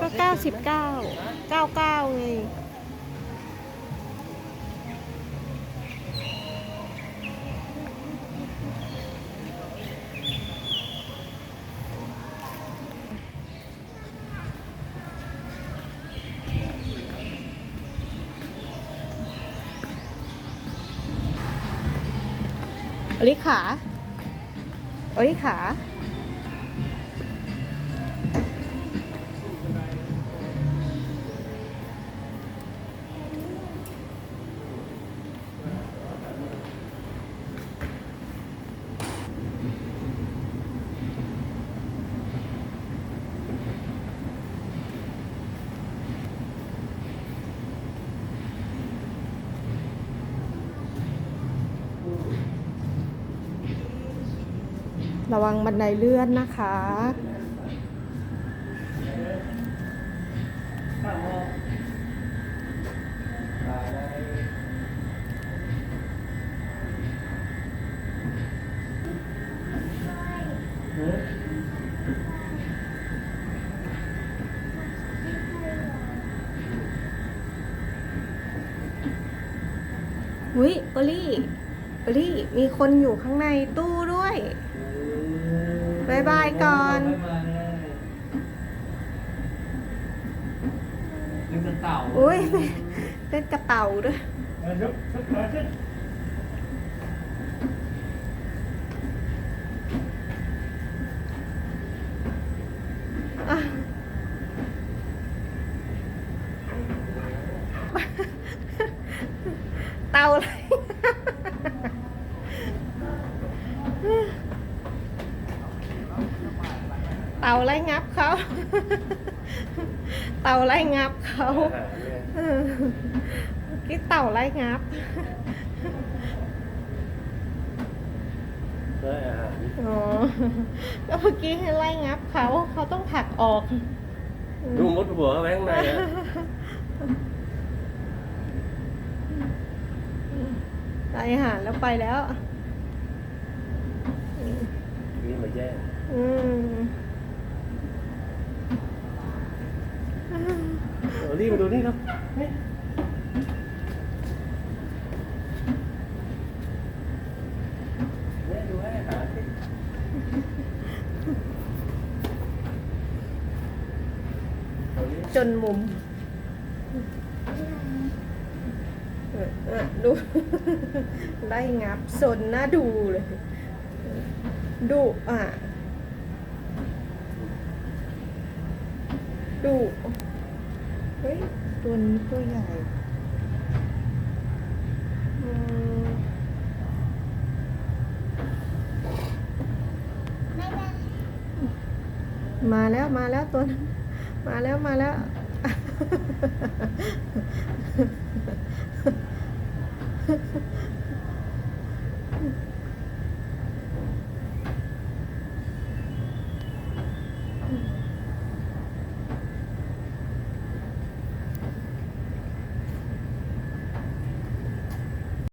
ก็เก้าสิบเก้าเก้าเก้าไงอลิขา เอ้ยขา ระวังบันไดเลื่อนนะคะ อุ้ยโอลี่โอลี่ มีคนอยู่ข้างในตู้ บ๊ายบายก่อนนึกจะเต่าอุ้ยเล่นกระเต่าด้วยเออยกยกขาขึ้นอะเต่าอะไร เต่าไล่งับเขาเต่าไล่งับเขาเออเมื่อกี้เต่าไล่งับได้อาหารอ๋อก็เมื่อกี้ให้ไล่งับเขาเขาต้องผลักออกดูมดหัวเข้าไปข้างในอะได้อาหารแล้วไปแล้วนี่มาแย่งอืม รีบมาดูนี่ครับนี่เนาหารสิจนมุมเออเออดูไล่งับสนน่าดูเลยดุอะดุ ฮ้ย ตัวนี้ตัวใหญ่มาแล้วมาแล้วตัวนั้นมาแล้วมาแล้วม